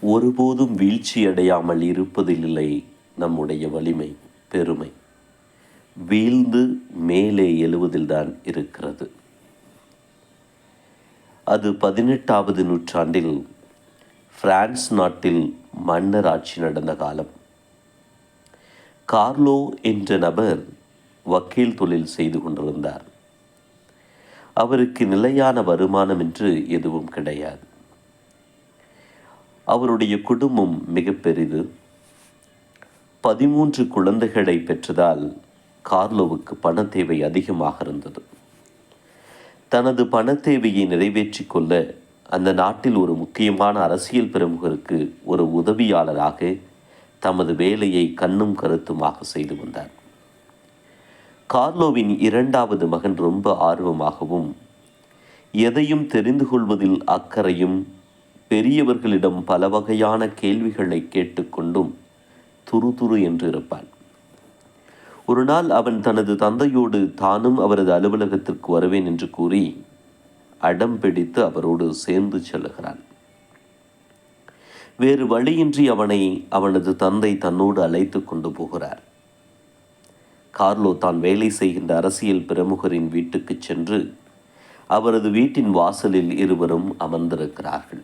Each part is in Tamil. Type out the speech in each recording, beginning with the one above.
ஒருபோதும் வீழ்ச்சியடையாமல் இருப்பதில்லை நம்முடைய வலிமை பெருமை. வீழ்ந்து மேலே எழுவதில்தான் இருக்கிறது. அது பதினெட்டாவது நூற்றாண்டில் பிரான்ஸ் நாட்டில் மன்னர் ஆட்சி நடந்த காலம். கார்லோ என்ற நபர் வக்கீல் தொழில் செய்து கொண்டிருந்தார். அவருக்கு நிலையான வருமானம் என்று எதுவும் கிடையாது. அவருடைய குடும்பம் மிக பெரிது. பதிமூன்று குழந்தைகளை பெற்றதால் கார்லோவுக்கு பண தேவை அதிகமாக இருந்தது. தனது பண தேவையை நிறைவேற்றிக் கொள்ள அந்த நாட்டில் ஒரு முக்கியமான அரசியல் பிரமுகருக்கு ஒரு உதவியாளராக தமது வேலையை கண்ணும் கருத்துமாக செய்து வந்தார். கார்லோவின் இரண்டாவது மகன் ரொம்ப ஆர்வமாகவும் எதையும் தெரிந்து கொள்வதில் அக்கறையும் பெரியவர்களிடம் பல வகையான கேள்விகளை கேட்டுக்கொண்டும் துரு துரு என்று இருப்பான் ஒரு நாள் அவன் தனது தந்தையோடு தானும் அவரது அலுவலகத்திற்கு வருவேன் என்று கூறி அடம் பிடித்து அவரோடு சேர்ந்து செல்கிறான் வேறு வழியின்றி அவனை அவனது தந்தை தன்னோடு அழைத்து கொண்டு போகிறார். கார்லோ தான் வேலை செய்கின்ற அரசியல் பிரமுகரின் வீட்டுக்கு சென்று அவரது வீட்டின் வாசலில் இருவரும் அமர்ந்திருக்கிறார்கள்.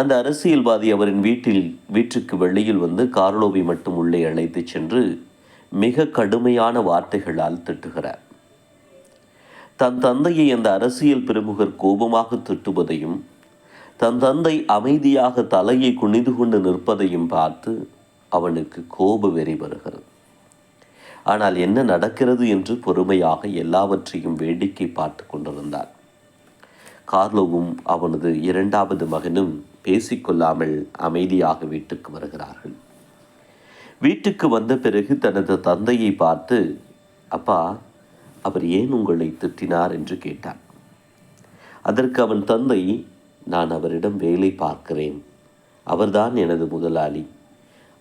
அந்த அரசியல்வாதி அவரின் வீட்டில் வீட்டுக்கு வெளியில் வந்து கார்லோவை மட்டும் உள்ளே அழைத்து சென்று மிக கடுமையான வார்த்தைகளால் திட்டுகிறார். தன் தந்தையை அந்த அரசியல் பிரமுகர் கோபமாக திட்டுவதையும் தன் தந்தை அமைதியாக தலையை குனிந்து கொண்டு நிற்பதையும் பார்த்து அவனுக்கு கோப வெறி வருகிறது. ஆனால் என்ன நடக்கிறது என்று பொறுமையாக எல்லாவற்றையும் வேடிக்கை பார்த்து கொண்டிருந்தார் கார்லோவும் அவனது இரண்டாவது மகனும் பேசிக்கொள்ளாமல் அமைதியாக வீட்டுக்கு வருகிறார்கள். வீட்டுக்கு வந்த பிறகு தனது தந்தையை பார்த்து அப்பா அவர் ஏன் உங்களை திட்டினார்? என்று கேட்டார் அதற்கு அவன் தந்தை நான் அவரிடம் வேலை பார்க்கிறேன். அவர்தான் எனது முதலாளி.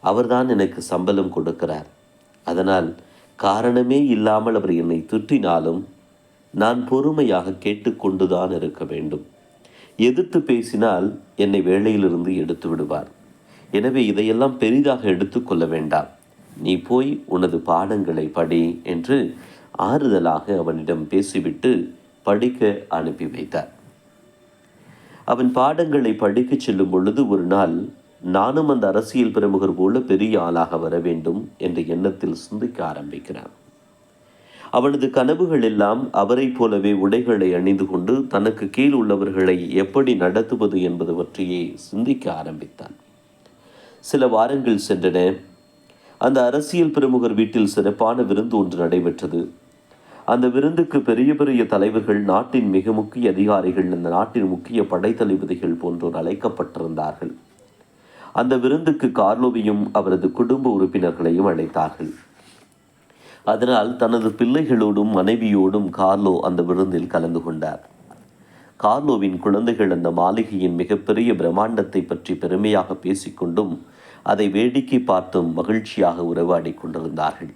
அவர்தான் எனக்கு சம்பளம் கொடுக்கிறார். அதனால் காரணமே இல்லாமல் அவர் என்னை திட்டினாலும் நான் பொறுமையாக கேட்டுக்கொண்டுதான் இருக்க வேண்டும். எதிர்த்து பேசினால் என்னை வேலையிலிருந்து எடுத்து விடுவார். எனவே இதையெல்லாம் பெரிதாக எடுத்துக்கொள்ள வேண்டாம். நீ போய் உனது பாடங்களை படி என்று ஆறுதலாக அவனிடம் பேசிவிட்டு படிக்க அனுப்பி வைத்தார். அவன் பாடங்களை படிக்கச் செல்லும் பொழுது ஒரு நாள் நானும் அந்த அரசியல் பிரமுகர் போல பெரிய ஆளாக வர வேண்டும் என்ற எண்ணத்தில் சிந்திக்க ஆரம்பிக்கிறான். அவனது கனவுகள் எல்லாம் அவரைப் போலவே உடைகளை அணிந்து கொண்டு தனக்கு கீழ் உள்ளவர்களை எப்படி நடத்துவது என்பது பற்றியே சிந்திக்க ஆரம்பித்தான். சில வாரங்கள் சென்றன. அந்த அரசியல் பிரமுகர் வீட்டில் சிறப்பான விருந்து ஒன்று நடைபெற்றது. அந்த விருந்துக்கு பெரிய பெரிய தலைவர்கள் நாட்டின் மிக முக்கிய அதிகாரிகள் அந்த நாட்டின் முக்கிய படைத்தளபதிகள் போன்றோர் அழைக்கப்பட்டிருந்தார்கள். அந்த விருந்துக்கு கார்லோவையும் அவரது குடும்ப உறுப்பினர்களையும் அழைத்தார்கள். அதனால் தனது பிள்ளைகளோடும் மனைவியோடும் கார்லோ அந்த விருந்தில் கலந்து கொண்டார். கார்லோவின் குழந்தைகள் அந்த மாளிகையின் மிகப்பெரிய பிரம்மாண்டத்தை பற்றி பெருமையாக பேசிக்கொண்டும் அதை வேடிக்கை பார்த்தும் மகிழ்ச்சியாக உறவாடிக் கொண்டிருந்தார்கள்.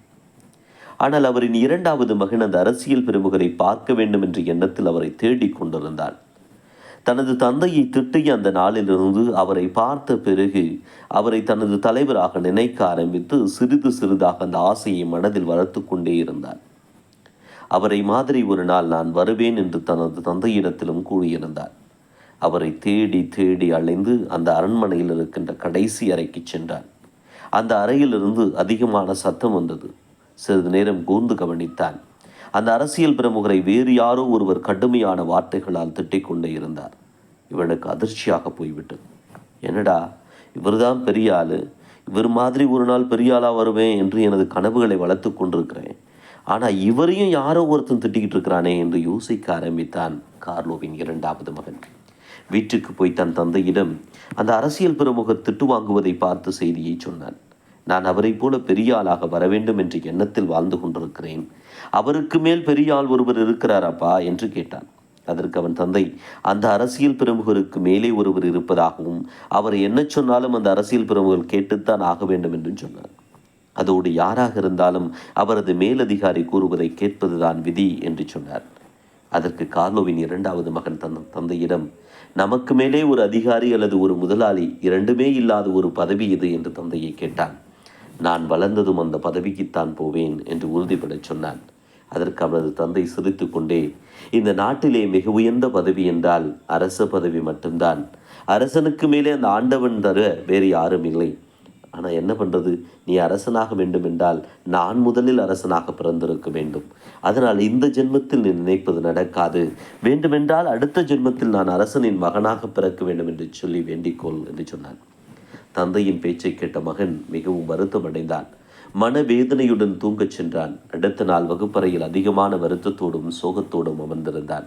ஆனால் அவரின் இரண்டாவது மகன் அந்த அரசியல் பிரமுகரை பார்க்க வேண்டும் என்ற எண்ணத்தில் அவரை தேடிக் கொண்டிருந்தார். தனது தந்தையை திட்டிய அந்த நாளிலிருந்து அவரை பார்த்த பிறகு அவரை தனது தலைவராக நினைக்க ஆரம்பித்து சிறிது சிறிதாக அந்த ஆசையை மனதில் வளர்த்து கொண்டே இருந்தார். அவரை மாதிரி ஒரு நாள் நான் வருவேன் என்று தனது தந்தையிடத்திலும் கூறியிருந்தார். அவரை தேடி தேடி அலைந்து அந்த அரண்மனையில் இருக்கின்ற கடைசி அறைக்கு சென்றான் அந்த அறையிலிருந்து அதிகமான சத்தம் வந்தது. சிறிது நேரம் கூர்ந்து கவனித்தான். அந்த அரசியல் பிரமுகரை வேறு யாரோ ஒருவர் கடுமையான வார்த்தைகளால் திட்டிக் கொண்டே இருந்தார். இவனுக்கு அதிர்ச்சியாக போய்விட்டது. என்னடா இவர்தான் பெரிய ஆள் இவர் மாதிரி ஒரு நாள் பெரிய ஆளாக வருவேன் என்று எனது கனவுகளை வளர்த்து கொண்டிருக்கிறேன். ஆனால் இவரையும் யாரோ ஒருத்தன் திட்டிக்கிட்டு இருக்கிறானே என்று யோசிக்க ஆரம்பித்தான் கார்லோவின் இரண்டாவது மகன். வீட்டுக்கு போய் தன் தந்தையிடம் அந்த அரசியல் பிரமுகர் திட்டு வாங்குவதை பார்த்து செய்தியை சொன்னான். நான் அவரைப் போல பெரிய ஆளாக வர வேண்டும் என்ற எண்ணத்தில் வாழ்ந்து கொண்டிருக்கிறேன். அவருக்கு மேல் பெரிய ஆள் ஒருவர் இருக்கிறாரப்பா என்று கேட்டான். அதற்கு அவன் தந்தை அந்த அரசியல் பிரமுகருக்கு மேலே ஒருவர் இருப்பதாகவும் அவர் என்ன சொன்னாலும் அந்த அரசியல் பிரமுகர் கேட்டுத்தான் ஆக வேண்டும் என்றும் சொன்னார். அதோடு யாராக இருந்தாலும் அவரது மேலதிகாரி கூறுவதை கேட்பதுதான் விதி என்று சொன்னார். அதற்கு கார்லோவின் இரண்டாவது மகன் தன் தந்தையிடம் நமக்கு மேலே ஒரு அதிகாரி அல்லது ஒரு முதலாளி இரண்டுமே இல்லாத ஒரு பதவி இது என்று தந்தையை கேட்டான். நான் வளர்ந்ததும் அந்த பதவிக்குத்தான் போவேன் என்று உறுதிபடச் சொன்னான். அதற்கு அவனது தந்தை சிரித்து கொண்டே இந்த நாட்டிலே மிக உயர்ந்த பதவி என்றால் அரச பதவி மட்டும்தான். அரசனுக்கு மேலே அந்த ஆண்டவன் தர வேறு யாரும் இல்லை. ஆனால் என்ன பண்ணுறது நீ அரசனாக வேண்டும் என்றால் நான் முதலில் அரசனாக பிறந்திருக்க வேண்டும். அதனால் இந்த ஜென்மத்தில் நீ நினைப்பது நடக்காது. வேண்டுமென்றால் அடுத்த ஜென்மத்தில் நான் அரசனின் மகனாக பிறக்க வேண்டும் என்று சொல்லி வேண்டிக்கொள் என்று சொன்னான். தந்தையின் பேச்சை கேட்ட மகன் மிகவும் வருத்தம் அடைந்தான் மனவேதனையுடன் தூங்கச் சென்றான். அடுத்த நாள் வகுப்பறையில் அதிகமான வருத்தத்தோடும் சோகத்தோடும் அமர்ந்திருந்தான்.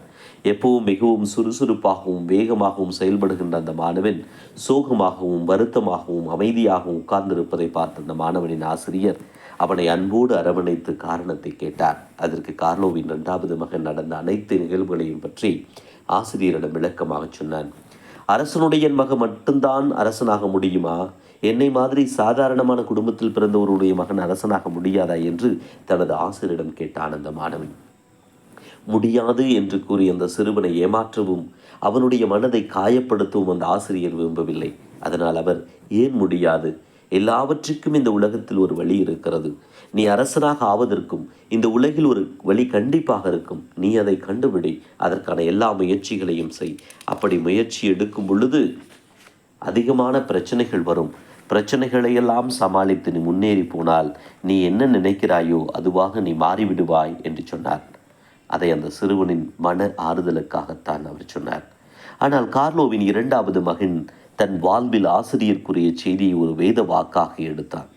எப்பவும் மிகவும் சுறுசுறுப்பாகவும் வேகமாகவும் செயல்படுகின்ற அந்த மாணவன் சோகமாகவும் வருத்தமாகவும் அமைதியாகவும் உட்கார்ந்திருப்பதை பார்த்த அந்த மாணவனின் ஆசிரியர் அவனை அன்போடு அரவணைத்து காரணத்தை கேட்டார். அதற்கு கார்லோவின் இரண்டாவது மகன் நடந்த அனைத்து நிகழ்வுகளையும் பற்றி ஆசிரியரிடம் விளக்கமாக சொன்னான். அரசனுடைய மகன் மட்டும்தான் அரசனாக முடியுமா? என்னை மாதிரி சாதாரணமான குடும்பத்தில் பிறந்தவருடைய மகன் அரசனாக முடியாதா என்று தனது ஆசிரியரிடம் கேட்டான் அந்த மாணவன். முடியாது என்று கூறி அந்த சிறுவனை ஏமாற்றவும் அவனுடைய மனதை காயப்படுத்தவும் அந்த ஆசிரியர் விரும்பவில்லை. அதனால் அவர் ஏன் முடியாது? எல்லாவற்றுக்கும் இந்த உலகத்தில் ஒரு வழி இருக்கிறது. நீ அரசனாக ஆவதற்கும் இந்த உலகில் ஒரு வழி கண்டிப்பாக இருக்கும். நீ அதை கண்டுபிடி அதற்கான எல்லா முயற்சிகளையும் செய். அப்படி முயற்சி எடுக்கும் பொழுது அதிகமான பிரச்சனைகள் வரும். பிரச்சனைகளையெல்லாம் சமாளித்து நீ முன்னேறி போனால் நீ என்ன நினைக்கிறாயோ அதுவாக நீ மாறிவிடுவாய் என்று சொன்னார். அதை அந்த சிறுவனின் மன ஆறுதலுக்காகத்தான் அவர் சொன்னார். ஆனால் கார்லோவின் இரண்டாவது மகன் தன் வாழ்வில் ஆசிரியருக்குரிய செய்தியை ஒரு வேத வாக்காக எடுத்தான்.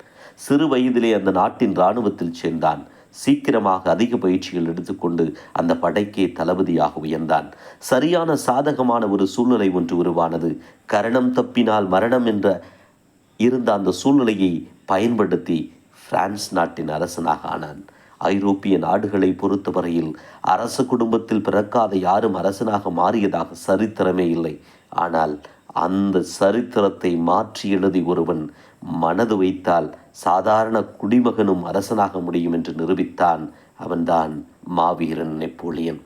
சிறு வயதிலே அந்த நாட்டின் இராணுவத்தில் சேர்ந்தான். சீக்கிரமாக அதிக பயிற்சிகள் எடுத்துக்கொண்டு அந்த படைக்கே தளபதியாக உயர்ந்தான். சரியான சாதகமான ஒரு சூழ்நிலை ஒன்று உருவானது. கரணம் தப்பினால் மரணம் என்ற இருந்த அந்த சூழ்நிலையை பயன்படுத்தி பிரான்ஸ் நாட்டின் அரசனாக ஆனான். ஐரோப்பிய நாடுகளை பொறுத்தவரையில் அரச குடும்பத்தில் பிறக்காத யாரும் அரசனாக மாறியதாக சரித்திரமே இல்லை. ஆனால் அந்த சரித்திரத்தை மாற்றி எழுதி ஒருவன் மனது வைத்தால் சாதாரண குடிமகனும் அரசனாக முடியும் என்று நிரூபித்தான் அவன்தான் மாவீரன் நெப்போலியன்.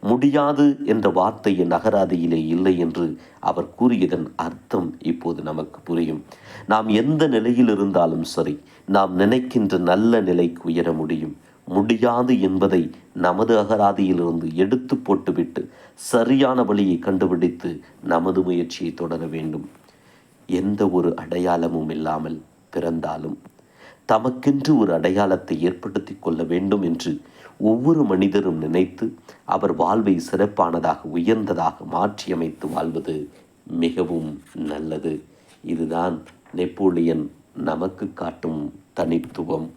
முடியாது என்ற வார்த்தை என் அகராதியிலே இல்லை என்று அவர் கூறியதன் அர்த்தம் இப்போது நமக்கு புரியும். நாம் எந்த நிலையில் இருந்தாலும் சரி நாம் நினைக்கின்ற நல்ல நிலைக்கு உயர முடியும். முடியாது என்பதை நமது அகராதியிலிருந்து எடுத்து போட்டுவிட்டு சரியான வழியை கண்டுபிடித்து நமது முயற்சியை தொடர வேண்டும். எந்த ஒரு அடையாளமும் இல்லாமல் பிறந்தாலும் தமக்கென்று ஒரு அடையாளத்தை ஏற்படுத்தி கொள்ள வேண்டும் என்று ஒவ்வொரு மனிதரும் நினைத்து அவர் வாழ்வை சிறப்பானதாக உயர்ந்ததாக மாற்றியமைத்து வாழ்வது மிகவும் நல்லது. இதுதான் நெப்போலியன் நமக்கு காட்டும் தனித்துவம்.